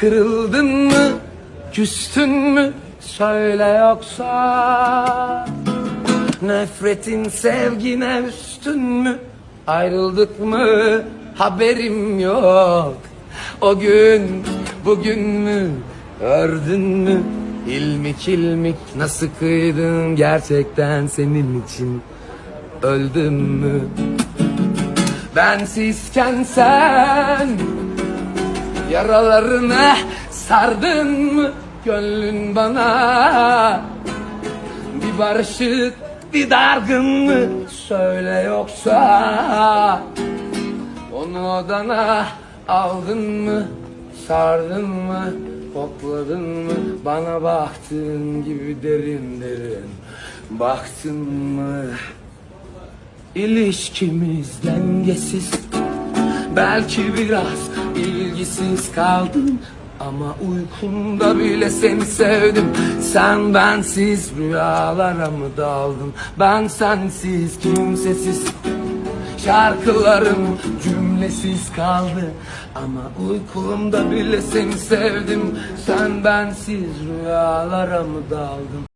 Kırıldın mı, küstün mü? Söyle yoksa. Nefretin sevgine üstün mü? Ayrıldık mı? Haberim yok. O gün bugün mü? Gördün mü? İlmik ilmik nasıl kıydın gerçekten senin için? Öldüm mü? Bensizken sen Yaralarını sardın mı gönlün bana? Bir barışık bir dargın mı? Söyle yoksa. Onu odana aldın mı? Sardın mı? Kokladın mı? Bana baktığın gibi derin derin. Baktın mı? İlişkimiz dengesiz. Belki biraz ilgisiz kaldım. Ama uykumda bile seni sevdim. Sen bensiz rüyalara mı daldın? Ben sensiz kimsesiz Şarkılarım cümlesiz kaldı. Ama uykumda bile seni sevdim. Sen bensiz rüyalara mı daldın